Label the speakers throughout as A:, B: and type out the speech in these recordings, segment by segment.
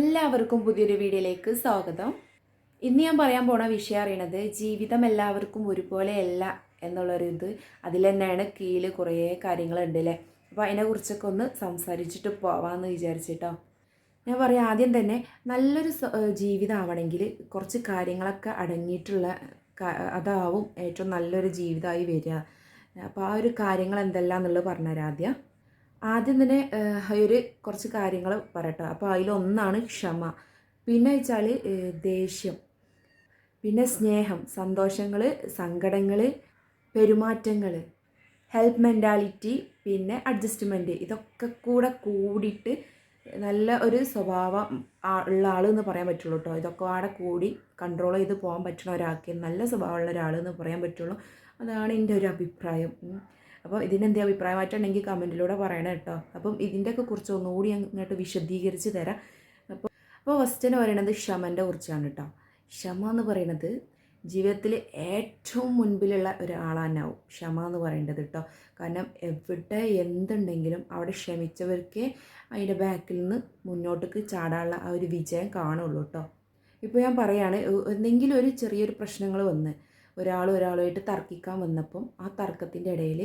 A: എല്ലാവർക്കും പുതിയൊരു വീഡിയോയിലേക്ക് സ്വാഗതം. ഇന്ന് ഞാൻ പറയാൻ പോണ വിഷയം അറിയണത് ജീവിതം എല്ലാവർക്കും ഒരുപോലെയല്ല എന്നുള്ളൊരു ഇത്. അതിൽ തന്നെയാണ് കീഴിൽ കുറേ കാര്യങ്ങളുണ്ട് അല്ലേ? അപ്പോൾ അതിനെക്കുറിച്ചൊക്കെ ഒന്ന് സംസാരിച്ചിട്ട് പോവാമെന്ന് വിചാരിച്ചിട്ടോ. ഞാൻ പറയാം ആദ്യം തന്നെ നല്ലൊരു ജീവിതം ആവണമെങ്കിൽ കുറച്ച് കാര്യങ്ങളൊക്കെ അടങ്ങിയിട്ടുള്ള അതാവും ഏറ്റവും നല്ലൊരു ജീവിതമായി വരിക. അപ്പോൾ ആ ഒരു കാര്യങ്ങൾ എന്തെല്ലാം എന്നുള്ളത് പറഞ്ഞുതരാം ആദ്യം. ആദ്യം തന്നെ ഒരു കുറച്ച് കാര്യങ്ങൾ പറയട്ടെ. അപ്പോൾ അതിലൊന്നാണ് ക്ഷമ. പിന്നെ വെച്ചാൽ ദേഷ്യം. പിന്നെ സ്നേഹം സന്തോഷങ്ങൾ സങ്കടങ്ങൾ പെരുമാറ്റങ്ങൾ ഹെൽപ്പ് മെന്റാലിറ്റി പിന്നെ അഡ്ജസ്റ്റ്മെന്റ്. ഇതൊക്കെ കൂടെ കൂടിയിട്ട് നല്ല ഒരു സ്വഭാവം ഉള്ള ആൾ എന്ന് പറയാൻ പറ്റുള്ളൂ കേട്ടോ. ഇതൊക്കെ ആടെ കൂടി കൺട്രോൾ ചെയ്ത് പോകാൻ പറ്റുന്ന ഒരാൾക്ക് നല്ല സ്വഭാവമുള്ള ഒരാൾ എന്ന് പറയാൻ പറ്റുള്ളൂ. അതാണ് എന്റെ ഒരു അഭിപ്രായം. അപ്പോൾ ഇതിനെന്ത് അഭിപ്രായമായിട്ടുണ്ടെങ്കിൽ കമന്റിലൂടെ പറയണം കേട്ടോ. അപ്പം ഇതിന്റെയൊക്കെ കുറിച്ച് ഒന്നുകൂടി അങ്ങോട്ട് വിശദീകരിച്ച് തരാം. അപ്പോൾ അപ്പോൾ ഫസ്റ്റ് പറയണത് ക്ഷമന്റെ കുറിച്ചാണ് കേട്ടോ. ക്ഷമ എന്ന് പറയുന്നത് ജീവിതത്തിൽ ഏറ്റവും മുൻപിലുള്ള ഒരാളാനാവും ക്ഷമ എന്ന് പറയേണ്ടത് കേട്ടോ. കാരണം എവിടെ എന്തുണ്ടെങ്കിലും അവിടെ ക്ഷമിച്ചവർക്കേ അതിന്റെ ബാക്കിൽ നിന്ന് മുന്നോട്ടേക്ക് ചാടാനുള്ള ആ ഒരു വിജയം കാണുള്ളൂ കേട്ടോ. ഇപ്പോൾ ഞാൻ പറയാണ് എ- എന്തെങ്കിലും ഒരു ചെറിയൊരു പ്രശ്നങ്ങൾ വന്ന് ഒരാൾ ഒരാളുമായിട്ട് തർക്കിക്കാൻ വന്നപ്പം ആ തർക്കത്തിന്റെ ഇടയിൽ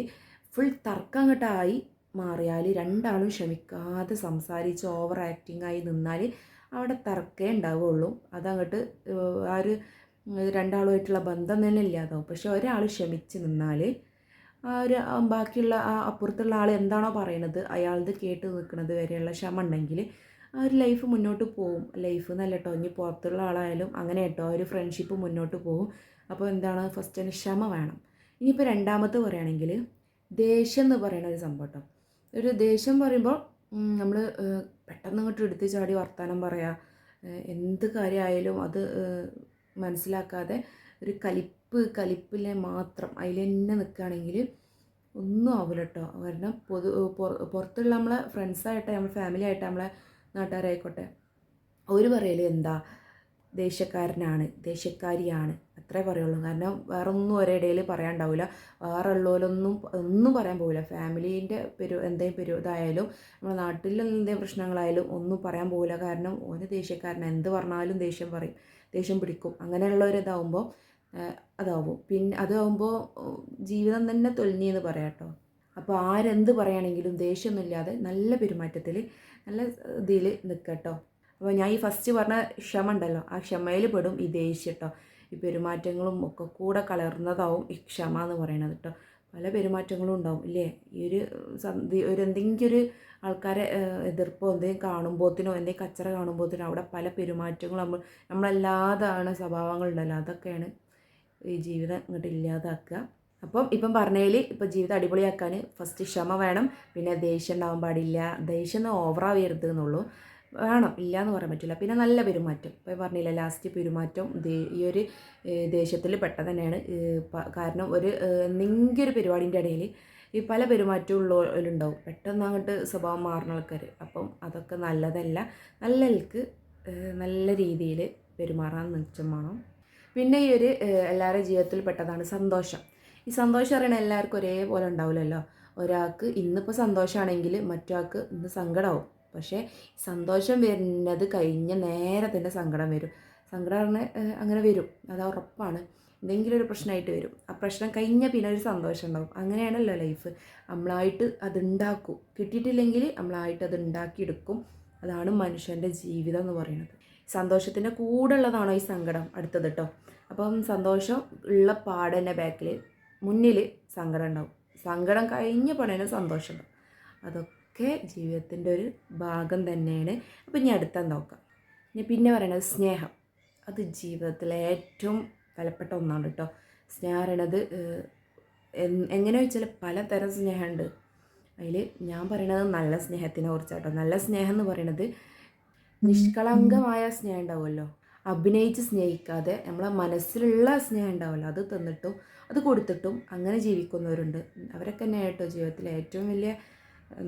A: ഫുൾ തർക്കം അങ്ങോട്ടായി മാറിയാൽ രണ്ടാളും ക്ഷമിക്കാതെ സംസാരിച്ച് ഓവർ ആക്ടിങ് ആയി നിന്നാൽ അവിടെ തർക്കേ ഉണ്ടാവുള്ളൂ. അതങ്ങോട്ട് ആ ഒരു രണ്ടാളുമായിട്ടുള്ള ബന്ധം തന്നെ ഇല്ലാതാവും. പക്ഷെ ഒരാൾ ക്ഷമിച്ച് നിന്നാൽ ആ ഒരു ബാക്കിയുള്ള ആ അപ്പുറത്തുള്ള ആൾ എന്താണോ പറയണത് അയാളത് കേട്ട് നിൽക്കുന്നത് വരെയുള്ള ക്ഷമ ഉണ്ടെങ്കിൽ ആ ഒരു ലൈഫ് മുന്നോട്ട് പോകും. ലൈഫ് എന്നല്ല കേട്ടോ ഇനി പുറത്തുള്ള ആളായാലും അങ്ങനെ കേട്ടോ ആ ഒരു ഫ്രണ്ട്ഷിപ്പ് മുന്നോട്ട് പോകും. അപ്പോൾ എന്താണ്? ഫസ്റ്റ് തന്നെ ക്ഷമ വേണം. ഇനിയിപ്പോൾ രണ്ടാമത്തെ പറയുകയാണെങ്കിൽ ദേഷ്യം എന്ന് പറയുന്ന ഒരു സംഭവം കേട്ടോ. ഒരു ദേഷ്യം പറയുമ്പോൾ നമ്മൾ പെട്ടെന്ന് ഇങ്ങോട്ട് എടുത്ത് ചാടി വർത്തമാനം പറയുക എന്ത് കാര്യമായാലും അത് മനസ്സിലാക്കാതെ ഒരു കലിപ്പ് കലിപ്പിലെ മാത്രം അതിൽ തന്നെ നിൽക്കുകയാണെങ്കിൽ ഒന്നും ആവില്ല കേട്ടോ. കാരണം പൊതു പുറ- പുറത്തുള്ള നമ്മളെ ഫ്രണ്ട്സായിട്ട് നമ്മളെ ഫാമിലി ആയിട്ട് നമ്മളെ നാട്ടുകാരായിക്കോട്ടെ അവർ പറയൽ എന്താ? ദേഷ്യക്കാരനാണ് ദേഷ്യക്കാരിയാണ് അത്രേ പറയുള്ളൂ. കാരണം വേറൊന്നും ഒന്നും ഒരിടയിൽ പറയാണ്ടാവില്ല വേറെ ഉള്ളവരൊന്നും ഒന്നും പറയാൻ പോവില്ല. ഫാമിലീന്റെ പെരു എന്തെങ്കിലും പെരു ഇതായാലും നമ്മുടെ നാട്ടിൽ എന്തെങ്കിലും പ്രശ്നങ്ങളായാലും ഒന്നും പറയാൻ പോവില്ല. കാരണം ഓന് ദേഷ്യക്കാരൻ എന്ത് പറഞ്ഞാലും ദേഷ്യം പറയും. ദേഷ്യം പിടിക്കും. അങ്ങനെയുള്ളവരിതാവുമ്പോൾ അതാവും. പിന്നെ അതാവുമ്പോൾ ജീവിതം തന്നെ തൊലിഞ്ഞെന്ന് പറയാം കേട്ടോ. അപ്പോൾ ആരെന്ത് പറയുകയാണെങ്കിലും ദേഷ്യമൊന്നുമില്ലാതെ നല്ല പെരുമാറ്റത്തിൽ നല്ല ഇതിൽ നിൽക്കുക കേട്ടോ. അപ്പോൾ ഞാൻ ഈ ഫസ്റ്റ് പറഞ്ഞ ക്ഷമ ഉണ്ടല്ലോ ആ ക്ഷമയിൽ പെടും ഈ ദേഷ്യം കേട്ടോ ഈ പെരുമാറ്റങ്ങളും ഒക്കെ കൂടെ കലർന്നതാവും ഈ ക്ഷമ എന്ന് പറയണത് കേട്ടോ. പല പെരുമാറ്റങ്ങളും ഉണ്ടാവും ഇല്ലേ? ഈ ഒരു സന്ധി ഒരു എന്തെങ്കിലും ഒരു ആൾക്കാരെ എതിർപ്പോ എന്തെങ്കിലും കാണുമ്പോഴത്തിനോ എന്തെങ്കിലും കച്ചറ കാണുമ്പോഴത്തിനോ അവിടെ പല പെരുമാറ്റങ്ങളും നമ്മൾ നമ്മളല്ലാതാണ് സ്വഭാവങ്ങളുണ്ടല്ലോ അതൊക്കെയാണ് ഈ ജീവിതം ഇങ്ങോട്ട് ഇല്ലാതാക്കുക. അപ്പം ഇപ്പം പറഞ്ഞതിൽ ഇപ്പം ജീവിതം അടിപൊളിയാക്കാൻ ഫസ്റ്റ് ക്ഷമ വേണം പിന്നെ ദേഷ്യം ഉണ്ടാവാൻ പാടില്ല. ദേഷ്യം ഒന്നും ഓവറാവരുത് എന്നുള്ളൂ. വേണം ഇല്ല എന്ന് പറയാൻ പറ്റില്ല. പിന്നെ നല്ല പെരുമാറ്റം. ഇപ്പോൾ പറഞ്ഞില്ല ലാസ്റ്റ് പെരുമാറ്റം ഈ ഒരു ദേഷ്യത്തിൽ പെട്ടത് തന്നെയാണ് കാരണം ഒരു എന്തെങ്കിലും ഒരു പരിപാടിന്റെ ഇടയിൽ ഈ പല പെരുമാറ്റവും ഉള്ളവരുണ്ടാവും പെട്ടെന്ന് അങ്ങോട്ട് സ്വഭാവം മാറുന്ന ആൾക്കാർ അപ്പം അതൊക്കെ നല്ലതല്ല. നല്ലൽക്ക് നല്ല രീതിയിൽ പെരുമാറാൻ നിശ്ചയം വേണം. പിന്നെ ഈ ഒരു എല്ലാവരുടെ ജീവിതത്തിൽ പെട്ടതാണ് സന്തോഷം. ഈ സന്തോഷം അറിയണ എല്ലാവർക്കും ഒരേപോലെ ഉണ്ടാവില്ലല്ലോ. ഒരാൾക്ക് ഇന്നിപ്പോൾ സന്തോഷമാണെങ്കിൽ മറ്റൊരാൾക്ക് ഇന്ന് സങ്കടമാവും പക്ഷേ സന്തോഷം വരുന്നത് കഴിഞ്ഞ നേരെ തന്നെ സങ്കടം വരും. സങ്കടം അങ്ങനെ വരും. അത് ഉറപ്പാണ്. എന്തെങ്കിലും ഒരു പ്രശ്നമായിട്ട് വരും. ആ പ്രശ്നം കഴിഞ്ഞാൽ പിന്നെ ഒരു സന്തോഷം ഉണ്ടാവും. അങ്ങനെയാണല്ലോ ലൈഫ്. നമ്മളായിട്ട് അതുണ്ടാക്കും. കിട്ടിയിട്ടില്ലെങ്കിൽ നമ്മളായിട്ട് അത് ഉണ്ടാക്കിയെടുക്കും അതാണ് മനുഷ്യന്റെ ജീവിതം എന്ന് പറയുന്നത്. സന്തോഷത്തിന്റെ കൂടെ ഉള്ളതാണോ ഈ സങ്കടം അടുത്തത് കേട്ടോ അപ്പം സന്തോഷം ഉള്ള പാടന്റെ ബാക്കിൽ മുന്നിൽ സങ്കടം ഉണ്ടാവും. സങ്കടം കഴിഞ്ഞ പണിന് സന്തോഷം ഉണ്ടാവും. അതൊക്കെ ജീവിതത്തിന്റെ ഒരു ഭാഗം തന്നെയാണ്. അപ്പം ഇനി അടുത്താൻ നോക്കാം. ഇനി പിന്നെ പറയണത് സ്നേഹം. അത് ജീവിതത്തിലെ ഏറ്റവും വിലപ്പെട്ട ഒന്നാണ് കേട്ടോ. സ്നേഹം പറയണത് എങ്ങനെ വെച്ചാൽ പലതരം സ്നേഹമുണ്ട്. അതിൽ ഞാൻ പറയണത് നല്ല സ്നേഹത്തിനെ കുറിച്ചാട്ടോ നല്ല സ്നേഹം എന്ന് പറയണത് നിഷ്കളങ്കമായ സ്നേഹം ഉണ്ടാവുമല്ലോ. അഭിനയിച്ച് സ്നേഹിക്കാതെ നമ്മളെ മനസ്സിലുള്ള സ്നേഹം ഉണ്ടാവുമല്ലോ. അത് തന്നിട്ടും അത് കൊടുത്തിട്ടും അങ്ങനെ ജീവിക്കുന്നവരുണ്ട്. അവരൊക്കെ തന്നെ കേട്ടോ ജീവിതത്തിലെ ഏറ്റവും വലിയ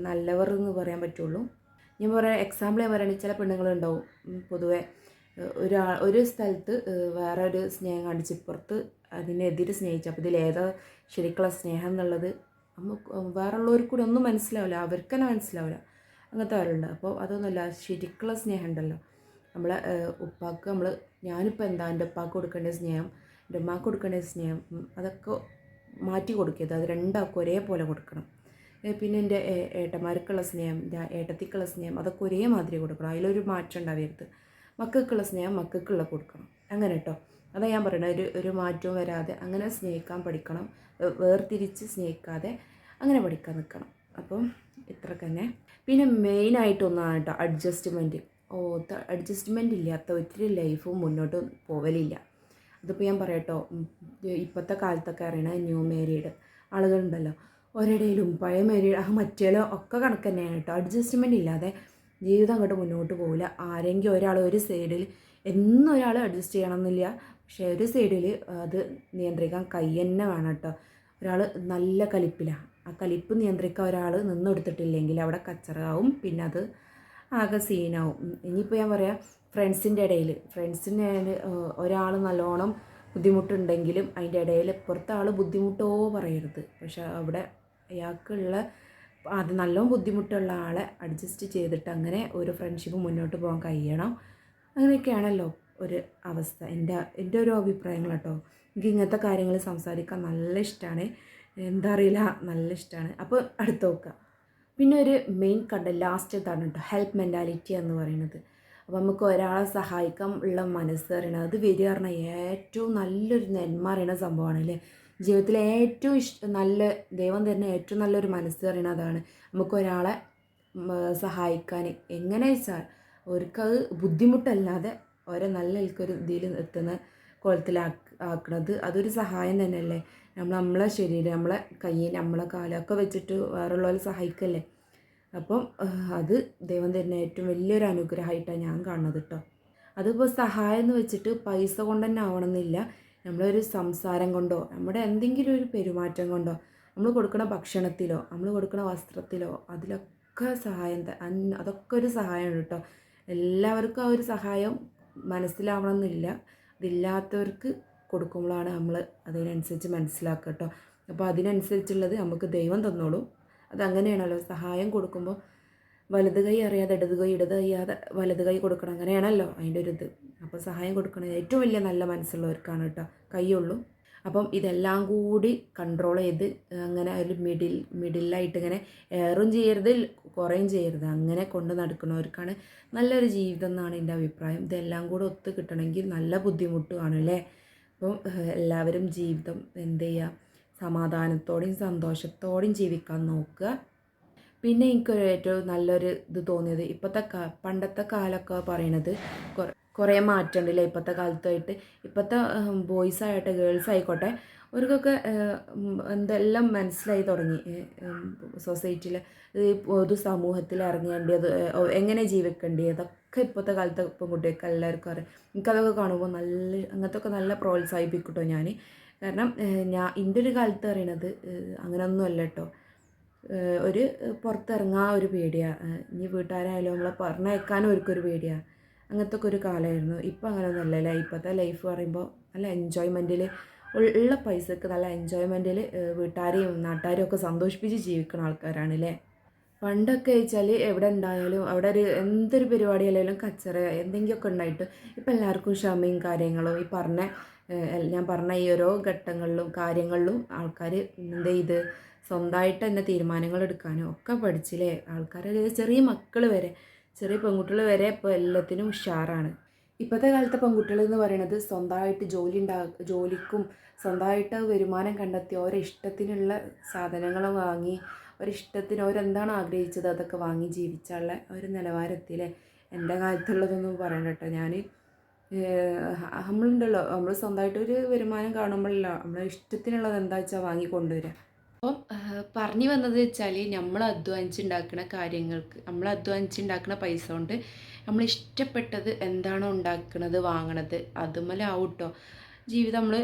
A: നല്ലവർ എന്ന് പറയാൻ പറ്റുള്ളൂ. ഞാൻ പറയാം എക്സാമ്പിൾ ഞാൻ പറയുകയാണെങ്കിൽ ചില പെണ്ണുങ്ങളുണ്ടാവും. പൊതുവേ ഒരാൾ ഒരാ സ്ഥലത്ത് വേറെ ഒരു സ്നേഹം കാണിച്ച് ഇപ്പുറത്ത് അതിനെതിരെ സ്നേഹിച്ചു അപ്പോൾ ഇതിലേതാ ശരിക്കുള്ള സ്നേഹം എന്നുള്ളത് നമുക്ക് വേറെ ഉള്ളവർക്ക് കൂടി ഒന്നും മനസ്സിലാവില്ല. അവർക്ക് തന്നെ മനസ്സിലാവില്ല. അങ്ങനത്തെ ആരുണ്ട് അപ്പോൾ അതൊന്നുമല്ല ശരിക്കുള്ള സ്നേഹം ഉണ്ടല്ലോ. നമ്മളെ ഉപ്പാക്ക് നമ്മൾ ഞാനിപ്പോൾ എന്താ എന്റെ ഉപ്പാക്ക് കൊടുക്കേണ്ട സ്നേഹം എന്റെ ഉമ്മാക്ക് കൊടുക്കേണ്ട സ്നേഹം അതൊക്കെ മാറ്റി കൊടുക്കരുത്. അത് രണ്ടാൾക്കും ഒരേപോലെ കൊടുക്കണം. പിന്നെ എന്റെ ഏട്ടന്മാർക്കുള്ള സ്നേഹം ഏട്ടത്തിക്കുള്ള സ്നേഹം അതൊക്കെ ഒരേ മാതിരി കൊടുക്കണം. അതിലൊരു മാറ്റം ഉണ്ടാവരുത്. മക്കൾക്കുള്ള സ്നേഹം മക്കൾക്കുള്ള കൊടുക്കണം. അങ്ങനെ കേട്ടോ അതാ ഞാൻ പറയുന്നത് ഒരു ഒരു മാറ്റവും വരാതെ അങ്ങനെ സ്നേഹിക്കാൻ പഠിക്കണം. വേർതിരിച്ച് സ്നേഹിക്കാതെ അങ്ങനെ പഠിക്കാൻ നിൽക്കണം അപ്പം ഇത്ര തന്നെ. പിന്നെ മെയിനായിട്ടൊന്നാണ് കേട്ടോ അഡ്ജസ്റ്റ്മെന്റ് ഓ അഡ്ജസ്റ്റ്മെന്റ് ഇല്ലാത്ത ഒത്തിരി ലൈഫും മുന്നോട്ട് പോവലില്ല. അതിപ്പോൾ ഞാൻ പറയട്ടോ. ഇപ്പോഴത്തെ കാലത്തൊക്കെ അറിയണ ന്യൂ മാരീഡ് ആളുകളുണ്ടല്ലോ. ഒരിടയിലും പഴയ മാരീഡ് ആ മറ്റേലോ ഒക്കെ കണക്ക് തന്നെയാണ് കേട്ടോ. അഡ്ജസ്റ്റ്മെന്റ് ഇല്ലാതെ ജീവിതം അങ്ങോട്ട് മുന്നോട്ട് പോകില്ല ആരെങ്കിലും ഒരാൾ ഒരു സൈഡിൽ എന്നും ഒരാൾ അഡ്ജസ്റ്റ് ചെയ്യണമെന്നില്ല. പക്ഷേ ഒരു സൈഡിൽ അത് നിയന്ത്രിക്കാൻ കൈ തന്നെ വേണം കേട്ടോ. ഒരാൾ നല്ല കലിപ്പിലാണ് ആ കലിപ്പ് നിയന്ത്രിക്കാൻ ഒരാൾ നിന്നെടുത്തിട്ടില്ലെങ്കിൽ അവിടെ കച്ചറാവും പിന്നെ അത് ആകെ സീനാവും. ഇനിയിപ്പോൾ ഞാൻ പറയാം ഫ്രണ്ട്സിന്റെ ഇടയിൽ ഫ്രണ്ട്സിന്റെ ഒരാൾ നല്ലോണം ബുദ്ധിമുട്ടുണ്ടെങ്കിലും അതിന്റെ ഇടയിൽ പുറത്തെ ആൾ ബുദ്ധിമുട്ടോ പറയരുത്. പക്ഷെ അവിടെ അയാൾക്കുള്ള അത് നല്ലോണം ബുദ്ധിമുട്ടുള്ള ആളെ അഡ്ജസ്റ്റ് ചെയ്തിട്ട് അങ്ങനെ ഒരു ഫ്രണ്ട്ഷിപ്പ് മുന്നോട്ട് പോകാൻ കഴിയണം. അങ്ങനെയൊക്കെയാണല്ലോ ഒരു അവസ്ഥ. എന്റെ എന്റെ ഒരു അഭിപ്രായങ്ങൾ കേട്ടോ. എനിക്ക് ഇങ്ങനത്തെ കാര്യങ്ങൾ സംസാരിക്കാൻ നല്ല ഇഷ്ടമാണ് എന്താ അറിയില്ല നല്ല ഇഷ്ടമാണ് അപ്പോൾ അടുത്ത് നോക്കുക പിന്നെ ഒരു മെയിൻ കണ്ട ലാസ്റ്റ് എത്താണ് കേട്ടോ. ഹെൽപ്പ് മെന്റാലിറ്റി എന്ന് പറയുന്നത്. അപ്പോൾ നമുക്ക് ഒരാളെ സഹായിക്കാൻ ഉള്ള മനസ്സ് അറിയണത് അത് വരിക പറഞ്ഞാൽ ഏറ്റവും നല്ലൊരു നന്മ അറിയണ സംഭവമാണ് അല്ലേ? ജീവിതത്തിലെ ഏറ്റവും ഇഷ്ട നല്ല ദൈവം തരുന്ന ഏറ്റവും നല്ലൊരു മനസ്സ് പറയുന്നത് അതാണ്. നമുക്ക് ഒരാളെ ഉം, സഹായിക്കാൻ എങ്ങനെ വെച്ചാൽ അവർക്കത് ബുദ്ധിമുട്ടല്ലാതെ ഓരോ നല്ല ഒരു ഇതിൽ എത്തുന്ന കുളത്തിലാക്ക് ആക്കണത് അതൊരു സഹായം തന്നെയല്ലേ? നമ്മൾ നമ്മളെ ശരീരം നമ്മളെ കൈ നമ്മളെ കാലമൊക്കെ വെച്ചിട്ട് വേറുള്ളവരെ സഹായിക്കല്ലേ? അപ്പം അത് ദൈവം തരുന്ന ഏറ്റവും വലിയൊരു അനുഗ്രഹമായിട്ടാണ് ഞാൻ കാണുന്നത് കേട്ടോ. അതിപ്പോൾ സഹായം എന്ന് വെച്ചിട്ട് പൈസ കൊണ്ട് തന്നെ ആവണമെന്നില്ല. നമ്മളൊരു സംസാരം കൊണ്ടോ നമ്മുടെ എന്തെങ്കിലും ഒരു പെരുമാറ്റം കൊണ്ടോ നമ്മൾ കൊടുക്കുന്ന ഭക്ഷണത്തിലോ നമ്മൾ കൊടുക്കുന്ന വസ്ത്രത്തിലോ അതിലൊക്കെ സഹായം അതൊക്കെ ഒരു സഹായമാണ് കേട്ടോ എല്ലാവർക്കും ആ ഒരു സഹായം മനസ്സിലാവണമെന്നില്ല. അതില്ലാത്തവർക്ക് കൊടുക്കുമ്പോഴാണ് നമ്മൾ അതിനനുസരിച്ച് മനസ്സിലാക്കുക കേട്ടോ അപ്പോൾ അതിനനുസരിച്ചുള്ളത് നമുക്ക് ദൈവം തന്നോളും. അതങ്ങനെയാണല്ലോ. സഹായം കൊടുക്കുമ്പോൾ വലത് കൈ അറിയാതെ ഇടത് കൈ ഇടത് അറിയാതെ വലത് കൈ കൊടുക്കണം. അങ്ങനെയാണല്ലോ അതിന്റെ ഒരു ഇത്. അപ്പോൾ സഹായം കൊടുക്കണം ഏറ്റവും വലിയ നല്ല മനസ്സുള്ളവർക്കാണ് കേട്ടോ. കൈയുള്ളൂ അപ്പം ഇതെല്ലാം കൂടി കൺട്രോൾ ചെയ്ത് അങ്ങനെ ഒരു മിഡിൽ മിഡിലായിട്ട് ഇങ്ങനെ ഏറും ചെയ്യരുത് കുറയും ചെയ്യരുത്. അങ്ങനെ കൊണ്ട് നടക്കുന്നവർക്കാണ് നല്ലൊരു ജീവിതം എന്നാണ് എന്റെ അഭിപ്രായം. ഇതെല്ലാം കൂടെ ഒത്ത് കിട്ടണമെങ്കിൽ നല്ല ബുദ്ധിമുട്ടുമാണ് അല്ലേ? അപ്പം എല്ലാവരും ജീവിതം എന്ത് ചെയ്യുക? സമാധാനത്തോടെയും സന്തോഷത്തോടെയും ജീവിക്കാൻ നോക്കുക. പിന്നെ എനിക്കൊരു ഏറ്റവും നല്ലൊരു ഇത് തോന്നിയത് ഇപ്പോഴത്തെ കാ പണ്ടത്തെ കാലമൊക്കെ പറയണത് കുറേ മാറ്റമുണ്ടല്ലേ ഇപ്പോഴത്തെ കാലത്തായിട്ട്. ഇപ്പോഴത്തെ ബോയ്സ് ആയിട്ട് ഗേൾസ് ആയിക്കോട്ടെ അവർക്കൊക്കെ എന്തെല്ലാം മനസ്സിലായി തുടങ്ങി. സൊസൈറ്റിയിൽ പൊതു സമൂഹത്തിൽ ഇറങ്ങേണ്ടത് എങ്ങനെ ജീവിക്കേണ്ടത് അതൊക്കെ ഇപ്പോഴത്തെ കാലത്തെ പെൺകുട്ടികൾക്ക് എല്ലാവർക്കും അറിയാം. എനിക്കതൊക്കെ കാണുമ്പോൾ നല്ല അങ്ങനത്തെ ഒക്കെ നല്ല പ്രോത്സാഹിപ്പിക്കട്ടോ ഞാൻ കാരണം ഞാൻ എന്റെ ഒരു കാലത്ത് പറയണത് ഏഹ്, അങ്ങനെയൊന്നുമല്ല കേട്ടോ ഒരു പുറത്തിറങ്ങാൻ ഒരു പേടിയാണ് ഇനി വീട്ടുകാരായാലും നമ്മളെ പറഞ്ഞയക്കാനും അവർക്കൊരു പേടിയാണ് അങ്ങനത്തെ ഒക്കെ ഒരു കാലമായിരുന്നു. ഇപ്പം അങ്ങനെയൊന്നും അല്ലല്ലേ? ഇപ്പോഴത്തെ ലൈഫ് പറയുമ്പോൾ നല്ല എൻജോയ്മെന്റിൽ ഉള്ള പൈസക്ക് നല്ല എൻജോയ്മെന്റിൽ വീട്ടുകാരെയും നാട്ടുകാരെയും ഒക്കെ സന്തോഷിപ്പിച്ച് ജീവിക്കുന്ന ആൾക്കാരാണ് അല്ലേ പണ്ടൊക്കെ വെച്ചാൽ എവിടെ ഉണ്ടായാലും അവിടെ ഒരു എന്തൊരു പരിപാടി അല്ലെങ്കിലും കച്ചറ എന്തെങ്കിലുമൊക്കെ ഉണ്ടായിട്ട് ഇപ്പം എല്ലാവർക്കും ക്ഷമയും കാര്യങ്ങളും ഈ പറഞ്ഞ ഞാൻ പറഞ്ഞ ഈ ഓരോ ഘട്ടങ്ങളിലും കാര്യങ്ങളിലും ആൾക്കാർ എന്ത് ചെയ്ത് സ്വന്തമായിട്ട് തന്നെ തീരുമാനങ്ങൾ എടുക്കാനും ഒക്കെ പഠിച്ചില്ലേ? ആൾക്കാർ ചെറിയ മക്കൾ വരെ ചെറിയ പെൺകുട്ടികൾ വരെ ഇപ്പോൾ എല്ലാത്തിനും ഉഷാറാണ്. ഇപ്പോഴത്തെ കാലത്തെ പെൺകുട്ടികൾ എന്ന് പറയുന്നത് സ്വന്തമായിട്ട് ജോലി ഉണ്ടാ ജോലിക്കും സ്വന്തമായിട്ട് വരുമാനം കണ്ടെത്തി ഓരോ ഇഷ്ടത്തിനുള്ള സാധനങ്ങൾ വാങ്ങി ഒരിഷ്ടത്തിന് അവരെന്താണ് ആഗ്രഹിച്ചത് അതൊക്കെ വാങ്ങി ജീവിച്ചുള്ള ഒരു നിലവാരത്തിലെ എന്റെ കാലത്തുള്ളതൊന്നും പറയണ്ട കേട്ടോ. ഞാൻ നമ്മളുണ്ടല്ലോ. നമ്മൾ സ്വന്തമായിട്ട് ഒരു വരുമാനം കാണുമ്പോഴല്ലോ നമ്മളെ ഇഷ്ടത്തിനുള്ളത് എന്താ വെച്ചാൽ വാങ്ങി കൊണ്ടുവരിക അപ്പം പറഞ്ഞു വന്നത് വെച്ചാൽ നമ്മൾ അധ്വാനിച്ചുണ്ടാക്കുന്ന കാര്യങ്ങൾക്ക് നമ്മൾ അധ്വാനിച്ചുണ്ടാക്കുന്ന പൈസ കൊണ്ട് നമ്മൾ ഇഷ്ടപ്പെട്ടത് എന്താണോ ഉണ്ടാക്കുന്നത് വാങ്ങണത്. അതുമല്ല ആവട്ടോ ജീവിതം നമ്മൾ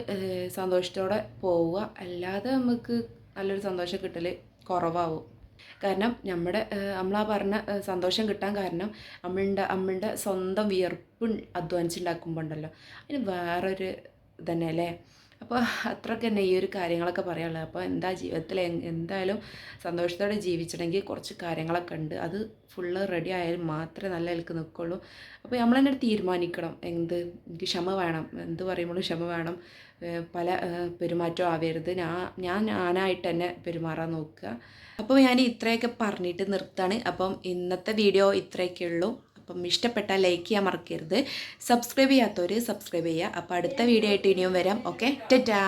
A: സന്തോഷത്തോടെ പോവുക. അല്ലാതെ നമുക്ക് നല്ലൊരു സന്തോഷം കിട്ടൽ കുറവാകും കാരണം നമ്മുടെ നമ്മൾ ആ പറഞ്ഞ സന്തോഷം കിട്ടാൻ കാരണം നമ്മളുടെ നമ്മളുടെ സ്വന്തം വിയർപ്പ് അധ്വാനിച്ചുണ്ടാക്കുമ്പോൾ ഉണ്ടല്ലോ അതിന് വേറൊരു ഇതന്നെ അല്ലേ അപ്പോൾ അത്രയ്ക്ക് തന്നെ ഈ ഒരു കാര്യങ്ങളൊക്കെ പറയാനുള്ളത് അപ്പോൾ എന്താ ജീവിതത്തിൽ എന്തായാലും സന്തോഷത്തോടെ ജീവിച്ചിട്ടുണ്ടെങ്കിൽ കുറച്ച് കാര്യങ്ങളൊക്കെ ഉണ്ട് അത് ഫുള്ള് റെഡി ആയാൽ മാത്രമേ നല്ല നിലയ്ക്ക് നിൽക്കുള്ളൂ അപ്പോൾ നമ്മൾ തന്നെ തീരുമാനിക്കണം. എന്ത് എനിക്ക് ക്ഷമ വേണം. എന്ത് പറയുമ്പോഴും ക്ഷമ വേണം. പല പെരുമാറ്റവും പെരുമാറ്റം ആവരുത്. ഞാൻ ഞാൻ ഞാനായിട്ട് തന്നെ പെരുമാറാൻ നോക്കുക. അപ്പോൾ ഞാൻ ഇത്രയൊക്കെ പറഞ്ഞിട്ട് നിർത്താണ്. അപ്പം ഇന്നത്തെ വീഡിയോ ഇത്രയൊക്കെ ഉള്ളൂ അപ്പം ഇഷ്ടപ്പെട്ടാൽ ലൈക്ക് ചെയ്യാൻ മറക്കരുത്. സബ്സ്ക്രൈബ് ചെയ്യാത്തവർ സബ്സ്ക്രൈബ് ചെയ്യുക. അപ്പോൾ അടുത്ത വീഡിയോ ആയിട്ട് ഇനിയും വരാം. ഓക്കെ ടാറ്റാ